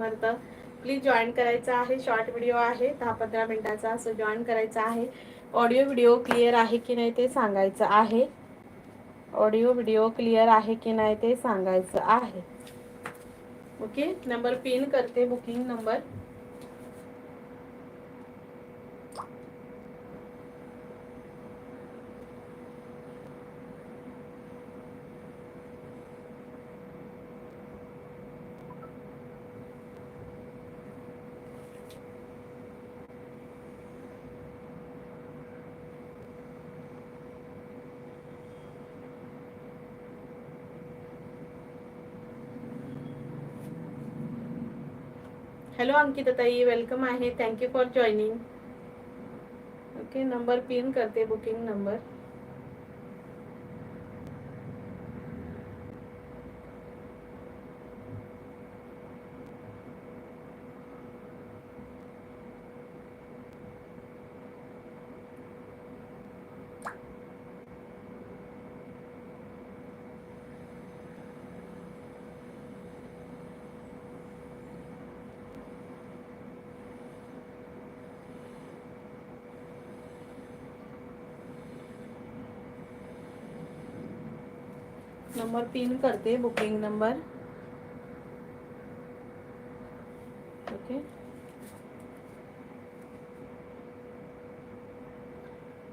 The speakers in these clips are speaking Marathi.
करतं प्लीज जॉईन करायचं आहे. शॉर्ट व्हिडिओ आहे. दहा पंधरा मिनिटाचा असं जॉईन करायचं आहे. ऑडिओ व्हिडिओ क्लिअर आहे की नाही ते सांगायचं आहे. ऑडिओ व्हिडिओ क्लिअर आहे की नाही ते सांगायचं आहे. ओके नंबर पिन करते. बुकिंग नंबर हॅलो अंकिता ताई वेलकम आहे thank you for joining okay number pin करते बुकिंग नंबर नंबर पिन करते booking number okay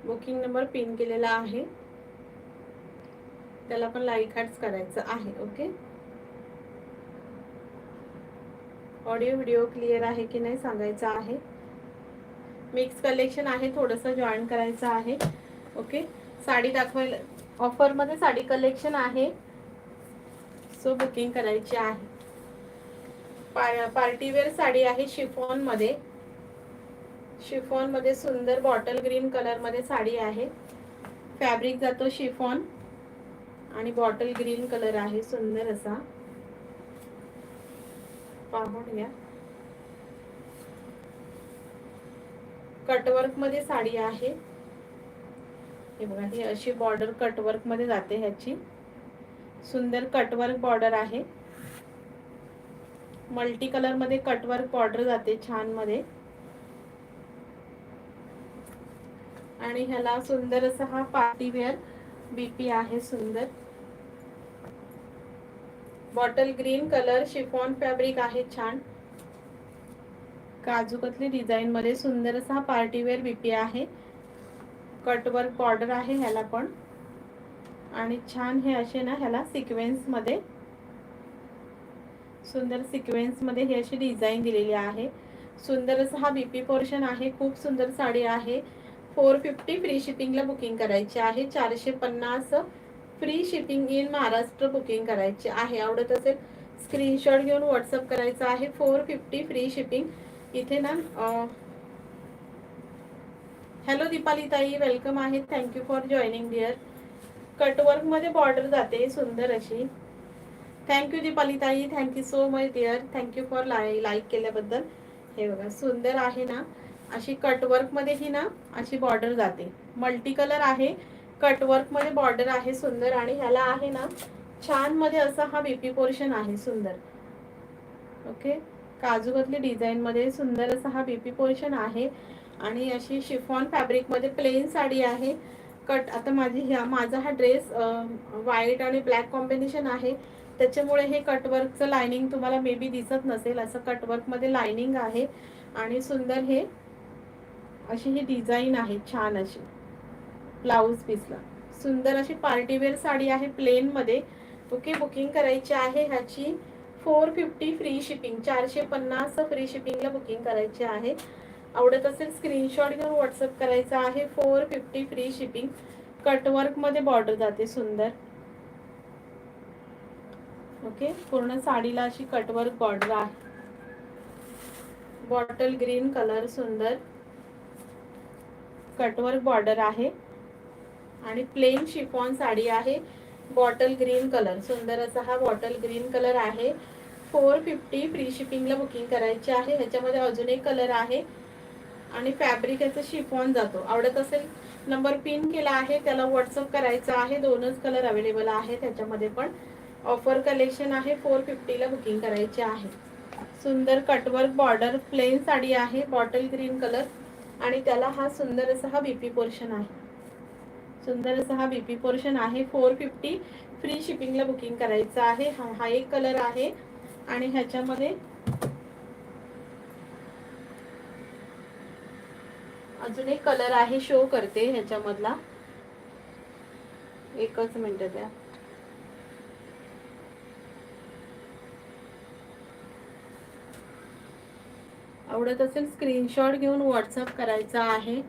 booking number pin केलेला आहे. त्याला पण लाईक हॅट्स करायचं आहे ओके ऑडिओ व्हिडिओ क्लिअर आहे की नाही सांगायचं आहे. मिक्स कलेक्शन आहे थोडंसं जॉईन करायचं आहे ओके साडी दाखवायला ऑफरमध्ये साडी कलेक्शन आहे. सो बुकिंग करायची आहे. पार्टीवेअर साडी आहे शिफॉनमध्ये शिफॉनमध्ये सुंदर बॉटल ग्रीन कलरमध्ये साडी आहे. फॅब्रिक जातो शिफॉन. आणि बॉटल ग्रीन कलर आहे सुंदर असा. पाहून घ्या. कटवर्कमध्ये साडी आहे. हे बघा ही अशी बॉर्डर कटवर्कमध्ये जाते ह्याची. सुंदर कटवर्क बॉर्डर आहे. मल्टी कलरमध्ये कटवर्क बॉर्डर जाते छानमध्ये. आणि ह्याला सुंदर असा हा पार्टी वेअर बीपी आहे सुंदर. Bottle green colour chiffon fabric आहे छान. काजूकतली डिझाईन मध्ये सुंदर असा पार्टी वेअर बीपी आहे. कटवर्क बॉर्डर आहे ह्याला पण. आणि छान हे असे ना ह्याला सिक्वेन्समध्ये सुंदर सिक्वेन्समध्ये ही अशी डिझाईन दिलेली आहे. सुंदर असा हा बीपी पोर्शन आहे खूप सुंदर साडी आहे. फोर फिफ्टी फ्री शिपिंगला बुकिंग करायची आहे. चारशे पन्नास free shipping in Maharashtra booking करायची आहे. आवडत असेल स्क्रीनशॉट घेऊन व्हॉट्सअप करायचा आहे. फोर फिफ्टी फ्री शिपिंग इथे ना हॅलो दीपाली ताई. वेलकम आहे thank you for joining dear कटवर्कमध्ये border जाते. सुंदर अशी. थँक्यू दीपाली ताई. Thank you so much dear thank you for Lai like केल्याबद्दल. हे बघा सुंदर आहे ना? अशी कटवर्कमध्ये ही ना अशी बॉर्डर जाते. मल्टी कलर आहे. कटवर्कमध्ये बॉर्डर आहे सुंदर आणि ह्याला आहे ना छानमध्ये असा हा बीपी पोर्शन आहे सुंदर. ओके काजूबतली डिझाईन मध्ये सुंदर असा हा बीपी पोर्शन आहे. आणि अशी शिफॉन फॅब्रिकमध्ये प्लेन साडी आहे. कट आता माझी ह्या माझा हा ड्रेस व्हाईट आणि ब्लॅक कॉम्बिनेशन आहे. त्याच्यामुळे हे कटवर्कचं लायनिंग तुम्हाला मे बी दिसत नसेल. असं कटवर्कमध्ये लायनिंग आहे. आणि सुंदर हे अशी ही डिझाईन आहे छान अशी. ब्लाऊज पीसला सुंदर अशी पार्टीवेअर साडी आहे प्लेन मध्ये ओके बुकिंग करायची आहे ह्याची. फोर फिफ्टी फ्री शिपिंग चारशे पन्नास फ्री शिपिंगला बुकिंग करायची आहे. आवडत असेल स्क्रीनशॉट घेऊन व्हॉट्सअप करायचा आहे. फोर फिफ्टी फ्री शिपिंग कटवर्कमध्ये बॉर्डर जाते सुंदर. ओके पूर्ण साडीला अशी कटवर्क बॉर्डर आहे. बॉटल ग्रीन कलर सुंदर. कटवर्क बॉर्डर आहे. आणि प्लेन शिफॉन साडी आहे. बॉटल ग्रीन कलर सुंदर असा हा बॉटल ग्रीन कलर आहे. फोर फिफ्टी फ्री शिपिंगला बुकिंग करायची आहे. ह्याच्यामध्ये अजून एक कलर आहे. आणि फॅब्रिक याचं शिफॉन जातो. आवडत असेल नंबर पिन केला आहे त्याला व्हॉट्सअप करायचा आहे. दोनच कलर अवेलेबल आहे. त्याच्यामध्ये पण ऑफर कलेक्शन आहे. फोर फिफ्टीला बुकिंग करायचे आहे. सुंदर कटवर्क बॉर्डर प्लेन साडी आहे. बॉटल ग्रीन कलर आणि त्याला हा सुंदर असा हा बीपी पोर्शन आहे. सुंदर असा हा बीपी पोर्शन आहे. फोर फिफ्टी फ्री शिपिंगला बुकिंग करायचं आहे. हा हा एक कलर आहे. आणि ह्याच्यामध्ये अजून एक कलर आहे शो करते ह्याच्यामधला. एकच मिनिट द्या. आवडत असेल स्क्रीनशॉट घेऊन व्हॉट्सअप करायचा आहे.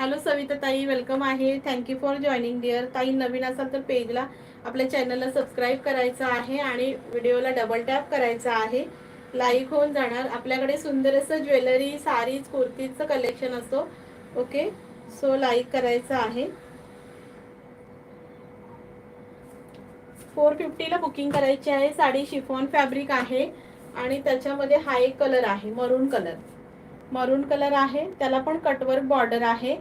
हॅलो सविता ताई वेलकम आहे थँक्यू फॉर जॉईनिंग डिअर ताई नवीन असाल तर पेजला आपल्या चॅनलला सबस्क्राईब करायचं आहे आणि व्हिडिओला डबल टॅप करायचा आहे. लाईक होऊन जाणार. आपल्याकडे सुंदर असं ज्वेलरी साडीज कुर्तीच कलेक्शन असतो. ओके सो लाईक करायचं आहे. फोर फिफ्टीला बुकिंग करायची आहे. साडी शिफॉन फॅब्रिक आहे. आणि त्याच्यामध्ये हा एक कलर आहे मरून कलर मरून कलर आहे. त्याला पण कटवर्क बॉर्डर आहे.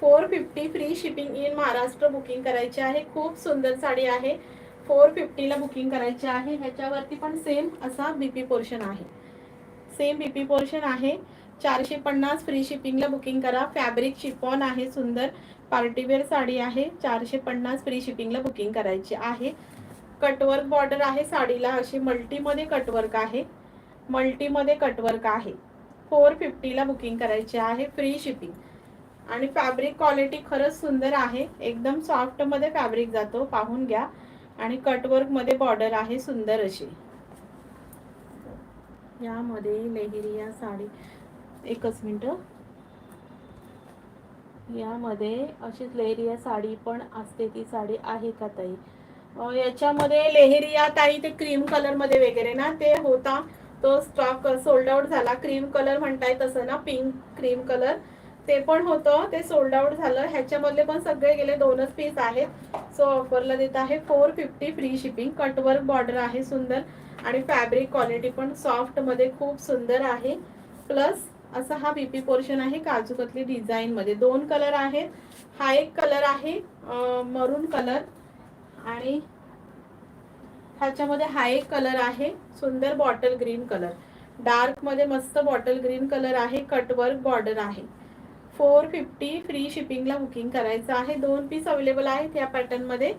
Four fifty free shipping in Maharashtra booking करायची आहे. खूप सुंदर साडी आहे. फोर फिफ्टीला बुकिंग करायची आहे. ह्याच्यावरती पण सेम असा बीपी पोर्शन आहे. सेम बीपी पोर्शन आहे. चारशे पन्नास फ्री शिपिंगला बुकिंग करा. फॅब्रिक शिपॉन आहे सुंदर. पार्टीवेअर साडी आहे. चारशे पन्नास फ्री शिपिंगला बुकिंग करायची आहे. कटवर्क बॉर्डर आहे साडीला. अशी मल्टीमध्ये कटवर्क आहे. मल्टीमध्ये कटवर्क आहे. फोर फिफ्टीला बुकिंग करायची आहे. फ्री शिपिंग आणि फॅब्रिक क्वालिटी खरंच सुंदर आहे. एकदम सॉफ्टमध्ये फॅब्रिक जातो. पाहून घ्या. आणि कटवर्कमध्ये बॉर्डर आहे सुंदर अशी. यामध्ये लेहिरिया साडी एकच मिनटं. यामध्ये अशीच लेहरिया साडी पण असते ती साडी आहे का ताई? याच्यामध्ये लेहरिया ताई ते क्रीम कलरमध्ये वगैरे ना ते होता. तो स्टॉक सोल्ड आउट झाला. क्रीम कलर म्हणताय तसं ना पिंक क्रीम कलर ते पण होतं ते सोल्ड आउट झालं. ह्याच्यामधले पण सगळे गेले दोनच पीस आहेत. सो ऑफरला देत आहे four fifty free shipping cutwork border आहे सुंदर. आणि फॅब्रिक क्वालिटी पण सॉफ्टमध्ये खूप सुंदर आहे. प्लस असा हा बीपी पोर्शन आहे काजूकतली डिझाईनमध्ये दोन कलर आहेत. हा एक कलर आहे मरून कलर आणि ह्याच्यामध्ये हा एक कलर आहे सुंदर बॉटल ग्रीन कलर डार्कमध्ये मस्त बॉटल ग्रीन कलर आहे कटवर्क बॉर्डर आहे. फोर फिफ्टी फ्री शिपिंगला बुकिंग करायचं आहे. दोन पीस अवेलेबल आहेत या पॅटर्नमध्ये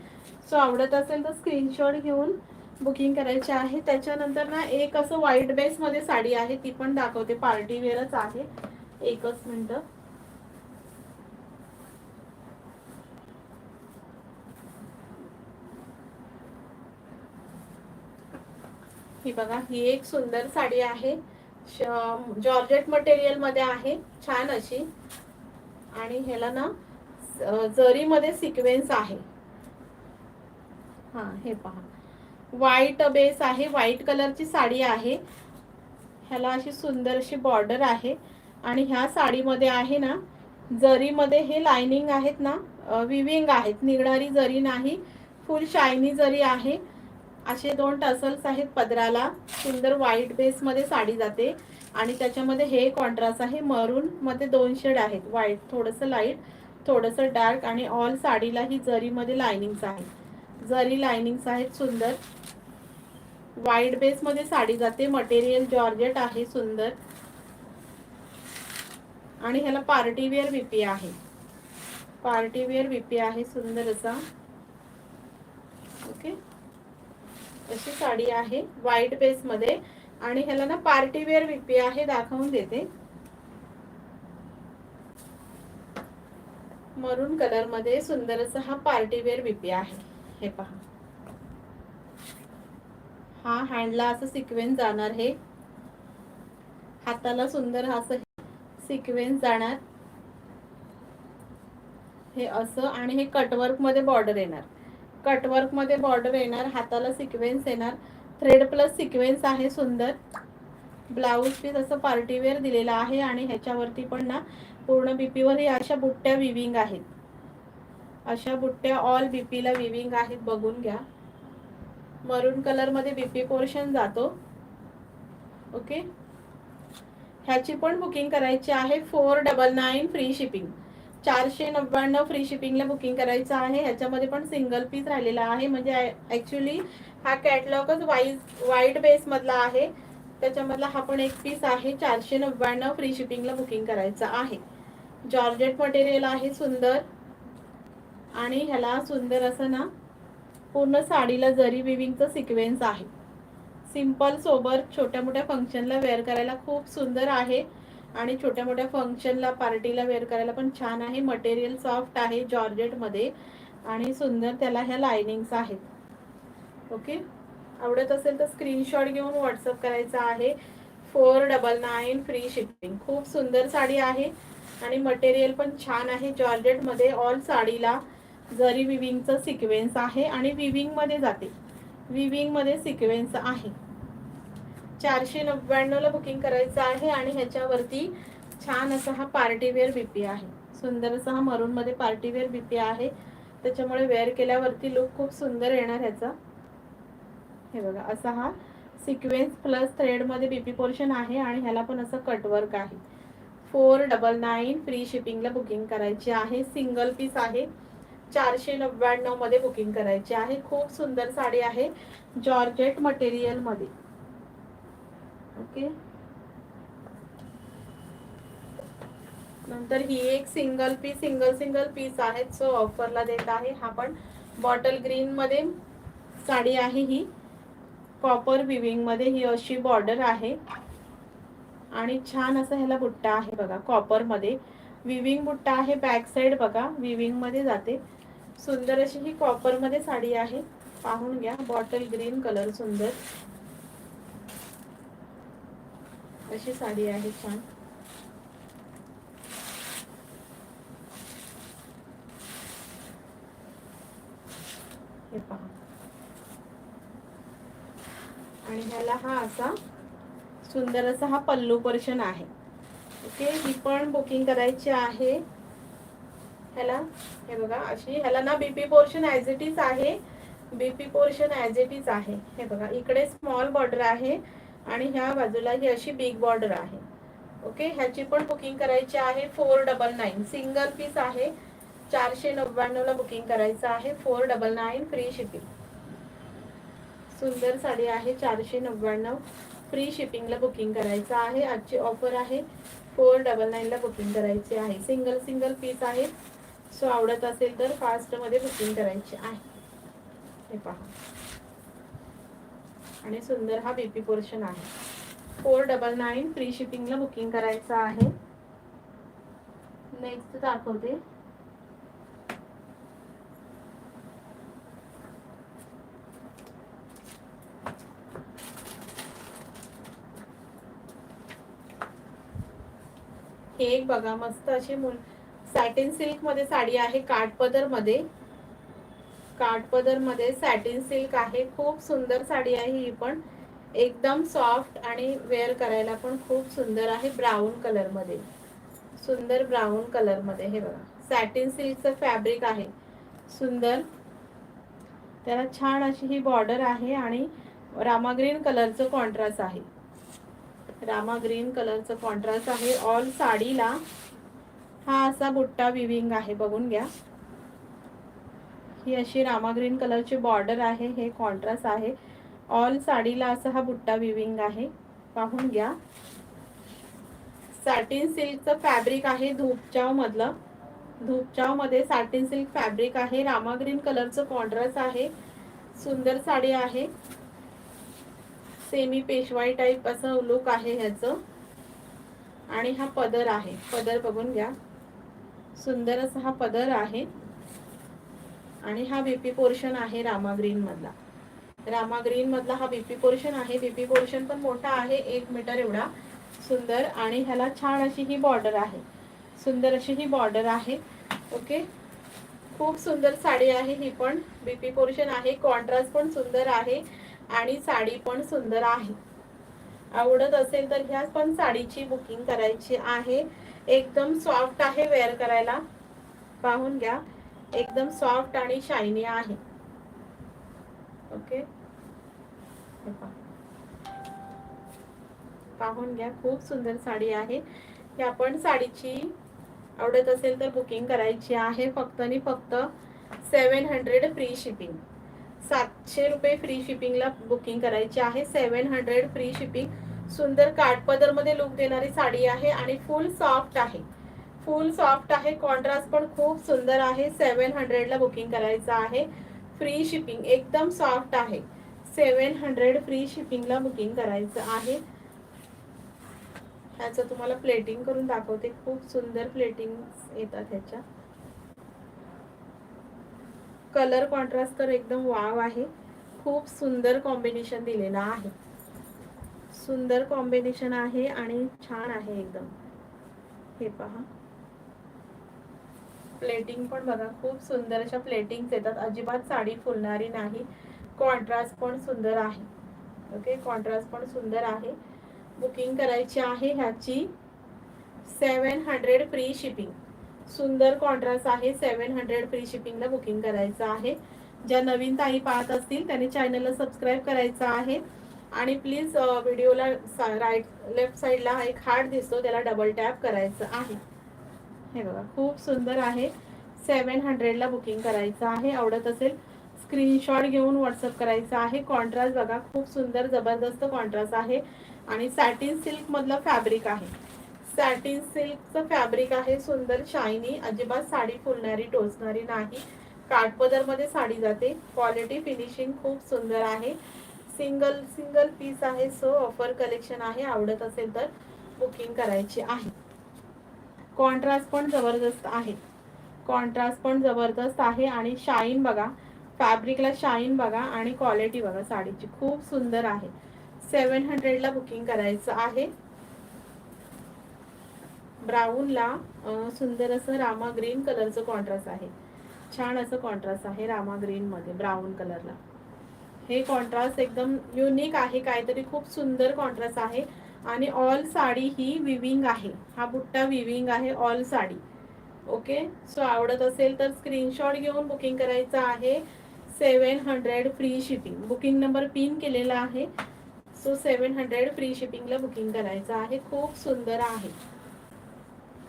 सो आवडत असेल तर स्क्रीनशॉट घेऊन बुकिंग करायचे आहे. त्याच्यानंतर ना एक असं व्हाईट बेस मध्ये साडी आहे ती पण दाखवते. पार्टी वेअरच आहे. एकच मिनटं. ही बघा ही एक सुंदर साडी आहे. जॉर्जेट मटेरियलमध्ये आहे. छान अशी. आणि ह्याला ना जरीमध्ये सिक्वेन्स आहे. हा हे पहा. व्हाईट बेस आहे व्हाईट कलरची साडी आहे. ह्याला अशी सुंदर अशी बॉर्डर आहे. आणि ह्या साडीमध्ये आहे ना जरीमध्ये हे लाइनिंग आहेत ना विविंग आहेत. निघणारी जरी नाही फुल शायनी जरी आहे असे दोन टसल्स आहेत पदराला. सुंदर व्हाईट बेसमध्ये साडी जाते. आणि त्याच्यामध्ये हे कॉन्ट्रास्ट आहे मरून मध्ये दोन शेड आहेत. व्हाईट थोडंसं लाइट थोडंसं डार्क आणि ऑल साडीला ही जरीमध्ये लायनिंग्स आहेत. जरी लायनिंग्स आहेत सुंदर. व्हाईट बेसमध्ये साडी जाते. मटेरियल जॉर्जेट आहे सुंदर. आणि ह्याला पार्टी वेअर आहे. पार्टी वेअर आहे सुंदर असा. ओके अशी साडी आहे व्हाईट बेस मध्ये. आणि ह्याला ना पार्टी वेअर बीपी आहे दाखवून देते. मरून कलरमध्ये सुंदर असा हा पार्टी वेअर बीपी आहे. हे पहा. हा हँडला असं सिक्वेन्स जाणार हे. हाताला सुंदर हा असं सिक्वेन्स जाणार. हे असं आणि हे कटवर्कमध्ये बॉर्डर येणार. कटवर्कमध्ये बॉर्डर येणार हाताला सिक्वेन्स येणार. थ्रेड प्लस सिक्वेन्स आहे सुंदर. ब्लाऊज पीस असं पार्टीवेअर दिलेला आहे आणि ह्याच्यावरती पण ना पूर्ण बीपीवर हे अशा बुट्ट्या विविंग आहेत. अशा बुट्ट्या ऑल बीपीला विविंग आहेत बघून घ्या. मरून कलरमध्ये बीपी पोर्शन जातो. ओके ह्याची पण बुकिंग करायची आहे. Four double nine free shipping चारशे नव्याण्णव फ्री शिपिंगला बुकिंग करायचं आहे. ह्याच्यामध्ये पण सिंगल पीस राहिलेला आहे. म्हणजे ॲक्च्युली हा कॅटलॉगच वाईज वाईट बेसमधला आहे. त्याच्यामधला हा पण एक पीस आहे. चारशे नव्याण्णव फ्री शिपिंगला बुकिंग करायचं आहे. जॉर्जेट मटेरियल आहे सुंदर. आणि ह्याला सुंदर असं ना पूर्ण साडीला जरी विविंगचं सिक्वेन्स आहे. सिंपल सोबत छोट्या मोठ्या फंक्शनला वेअर करायला खूप सुंदर आहे. आणि छोट्या मोठ्या फंक्शनला पार्टीला वेअर करायला पण छान आहे. मटेरियल सॉफ्ट आहे जॉर्जेटमध्ये आणि सुंदर त्याला ह्या लायनिंग्स आहेत. ओके आवडत असेल तर स्क्रीनशॉट घेऊन व्हॉट्सअप करायचा आहे. Four double nine free shipping खूप सुंदर साडी आहे आणि मटेरियल पण छान आहे जॉर्जेटमध्ये. ऑल साडीला जरी विविंगचं सिक्वेन्स आहे आणि विविंगमध्ये जाते. विविंगमध्ये सिक्वेन्स आहे. चारशे नव्याण्णवला बुकिंग करायचं आहे आणि ह्याच्यावरती छान असा हा पार्टीवेअर बीपी आहे. सुंदर असा हा मरूनमध्ये पार्टीवेअर बीपी आहे. त्याच्यामुळे वेअर केल्यावरती लुक खूप सुंदर येणार ह्याचा. हे बघा असा हा सिक्वेन्स प्लस थ्रेडमध्ये बीपी पोर्शन आहे आणि ह्याला पण असं कटवर्क आहे. फोर डबल नाईन फ्री शिपिंगला बुकिंग करायची आहे. सिंगल पीस आहे. चारशे नव्याण्णवमध्ये बुकिंग करायची आहे. खूप सुंदर साडी आहे. जॉर्जेट मटेरियलमध्ये. ओके? नंतर ही एक single piece single single piece आहेत सो ऑफरला देत आहे. हा पण बॉटल ग्रीन मध्ये साडी आहे ही. कॉपर विविंगमध्ये ही अशी बॉर्डर आहे. आणि छान असं ह्याला बुट्टा आहे बघा कॉपरमध्ये. विविंग बुट्टा आहे बॅक साइड बघा विविंगमध्ये जाते. सुंदर अशी ही कॉपरमध्ये साडी आहे. पाहून घ्या बॉटल ग्रीन कलर सुंदर. अशी साडी आहे छान. हे पहा. आणि ह्याला हा असा सुंदर असा हा पल्लू पर्शन आहे. ओके ही पण बुकिंग करायची आहे. ह्याला हे बघा अशी ह्याला ना BP portion as it is आहे. BP portion as it is आहे. हे बघा इकडे स्मॉल बॉर्डर आहे. आणि ह्या बाजूला ही अशी बिग बॉर्डर आहे. ओके ह्याची पण बुकिंग करायची आहे four double nine single piece आहे. चारशे नव्याण्णवला बुकिंग करायचं आहे. Four double nine free shipping सुंदर साडी आहे. चारशे नव्याण्णव फ्री शिपिंगला बुकिंग करायचं आहे. आजची ऑफर आहे. फोर डबल नाईनला बुकिंग करायची आहे. सिंगल सिंगल पीस आहे. सो आवडत असेल तर फास्टमध्ये बुकिंग करायची आहे. हे पहा. आणि सुंदर हा बीपी पोर्शन आहे. फोर डबल नाईन फ्री शिपिंगला बुकिंग करायचं आहे. नेक्स्ट दाखवते. हे एक बघा मस्त अशी मुल सॅटिन सिल्कमध्ये साडी आहे काठपदरमध्ये काठपदरमध्ये सॅटिन सिल्क आहे. खूप सुंदर साडी आहे ही पण. एकदम सॉफ्ट आणि वेअर करायला पण खूप सुंदर आहे ब्राऊन कलरमध्ये. सुंदर ब्राऊन कलरमध्ये हे बघा. सॅटिन सिल्कचं फॅब्रिक आहे. सुंदर. त्याला छान अशी ही बॉर्डर आहे आणि रामा ग्रीन कलरचं कॉन्ट्रास्ट आहे. रामा ग्रीन कलरचं कॉन्ट्रास्ट आहे. ऑल साडीला हा असा बुट्टा विविंग आहे. बघून घ्या. ही अशी रामा ग्रीन कलरची बॉर्डर आहे हे कॉन्ट्रास्ट आहे. ऑल साडीला असा हा बुट्टा विविंग आहे. पाहून घ्या. सॅटिन सिल्कचं फॅब्रिक आहे धूपचाव मधलं धूपचावमध्ये सॅटिन सिल्क फॅब्रिक आहे. रामा ग्रीन कलरचं कॉन्ट्रास्ट आहे. सुंदर साडी आहे. सेमी पेशवाई टाईप असं लुक आहे ह्याचं. आणि हा पदर आहे. पदर बघून घ्या. सुंदर असा हा पदर आहे. आणि हा बीपी पोर्शन आहे रामा ग्रीन मधला. रामा ग्रीन मधला हा बीपी पोर्शन आहे. बीपी पोर्शन पण मोठा आहे. एक मीटर एवढा सुंदर आणि ह्याला छान अशी ही बॉर्डर आहे. सुंदर अशी ही बॉर्डर आहे. ओके खूप सुंदर साडी आहे ही पण. बीपी पोर्शन आहे. कॉन्ट्रास्ट पण सुंदर आहे आणि साडी पण सुंदर आहे. आवडत असेल तर ह्या पण साडीची बुकिंग करायची आहे. एकदम सॉफ्ट आहे वेअर करायला. पाहून घ्या. एकदम सॉफ्ट आणि शायनी आहे. ओके? पाहून घ्या खूप सुंदर साडी आहे. ही आपण साडीची आवडत असेल तर बुकिंग करायची आहे. फक्त आणि फक्त सेवन हंड्रेड फ्री शिपिंग सातशे रुपये फ्री शिपिंगला बुकिंग करायची आहे. सेवन हंड्रेड फ्री शिपिंग सुंदर काठपदरमध्ये लुक देणारी साडी आहे आणि फुल सॉफ्ट आहे. फुल सॉफ्ट आहे कॉन्ट्रास्ट पण खूप सुंदर आहे. सेवन हंड्रेडला बुकिंग करायचं आहे. फ्री शिपिंग एकदम सॉफ्ट आहे. सेवन हंड्रेड फ्री शिपिंगला बुकिंग करायचं आहे. ह्याचं तुम्हाला प्लेटिंग करून दाखवते. खूप सुंदर प्लेटिंग येतात ह्याच्या. कलर कॉन्ट्रास्ट तर एकदम वाव आहे. खूप सुंदर कॉम्बिनेशन दिलेलं आहे. सुंदर कॉम्बिनेशन आहे आणि छान आहे एकदम. हे पहा. प्लेटिंग पण बघा खूप सुंदर अशा प्लेटिंग्स येतात. अजिबात साडी फुलणारी नाही. कॉन्ट्रास्ट पण सुंदर आहे. ओके कॉन्ट्रास्ट पण सुंदर आहे. बुकिंग करायची आहे ह्याची सेवन हंड्रेड फ्री शिपिंग सुंदर कॉन्ट्रास्ट आहे. सेवन हंड्रेड फ्री शिपिंगला बुकिंग करायचं आहे. ज्या नवीन ताई पाहत असतील त्यांनी चॅनलला सबस्क्राईब करायचं आहे. आणि प्लीज व्हिडिओला राईट लेफ्ट साईडला एक हार्ट दिसतो त्याला डबल टॅप करायचं आहे. हे बघा खूप सुंदर आहे. सेवन हंड्रेडला बुकिंग करायचं आहे. आवडत असेल स्क्रीनशॉट घेऊन व्हॉट्सअप करायचं आहे. कॉन्ट्रास्ट बघा खूप सुंदर जबरदस्त कॉन्ट्रास्ट आहे. आणि सॅटिन सिल्क मधलं फॅब्रिक आहे. सॅटिन सिल्कचं फॅब्रिक आहे सुंदर शायनी अजिबात साडी फुलणारी टोचणारी नाही. काठपदरमध्ये साडी जाते. क्वालिटी फिनिशिंग खूप सुंदर आहे. सिंगल सिंगल पीस आहे. सो ऑफर कलेक्शन आहे. आवडत असेल तर बुकिंग करायची आहे. कॉन्ट्रास्ट पण जबरदस्त आहे. कॉन्ट्रास्ट पण जबरदस्त आहे आणि शाईन बघा फॅब्रिकला शाईन बघा आणि क्वालिटी बघा साडीची खूप सुंदर आहे. सेवन हंड्रेडला बुकिंग करायचं आहे. ब्राऊनला सुंदर असं रामा ग्रीन कलरचं कॉन्ट्रास्ट आहे. छान असं कॉन्ट्रास्ट आहे रामा ग्रीनमध्ये ब्राऊन कलरला. हे कॉन्ट्रास्ट एकदम युनिक आहे काहीतरी खूप सुंदर कॉन्ट्रास्ट आहे. आणि ऑल साडी ही विविंग आहे. हा बुट्टा विविंग आहे ऑल साडी. ओके सो आवडत असेल तर स्क्रीनशॉट घेऊन बुकिंग करायचं आहे. Seven hundred free shipping booking number pin केलेला आहे. सो सेवन हंड्रेड फ्री शिपिंगला बुकिंग करायचं आहे. खूप सुंदर आहे.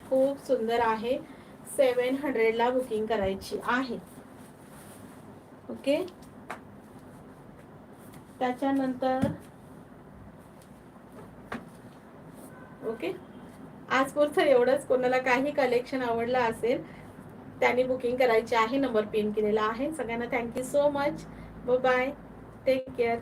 खूप सुंदर आहे. सेवन हंड्रेडला बुकिंग करायची आहे. ओके त्याच्यानंतर ओके आज पुरतं एवढंच. कोणाला काही कलेक्शन आवडलं असेल त्यांनी बुकिंग करायची आहे नंबर पिन केलेला आहे. सगळ्यांना thank you so much bye take care